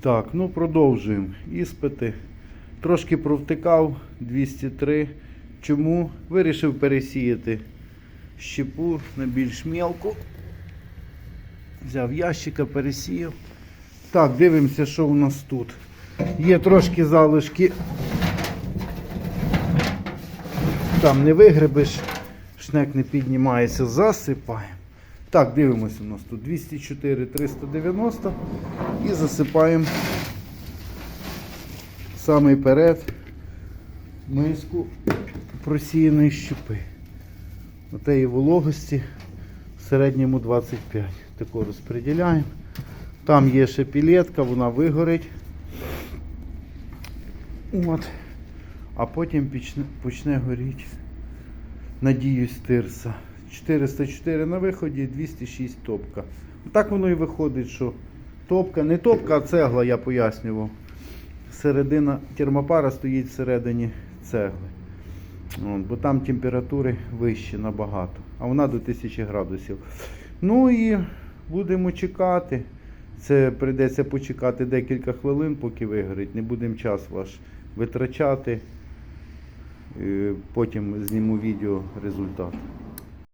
Так, ну продовжуємо. Іспити. Трошки провтикав 203. Чому? Вирішив пересіяти щепу на більш мелку. Взяв ящика, пересіяв. Так, дивимося, що у нас тут. Є трошки залишки. Там не вигребеш, шнек не піднімається, засипаємо. Так, дивимося, у нас тут 204 390 і засипаємо самий перед миску просіяної щепи. Отеї вологості в середньому 25. Тако розподіляємо. Там є ще пілетка, вона вигорить. От. А потім почне, почне горіти. Надіюсь, тирса. 404 на виході, 206 топка. Так воно і виходить, що топка, не топка, а цегла, я пояснював. Середина термопара стоїть всередині цегли. От, бо там температури вищі набагато, а вона до 1000 градусів. Ну і будемо чекати. Це прийдеться почекати декілька хвилин, поки вигорить. Не будемо час ваш витрачати. Е, Потім зніму відео результат.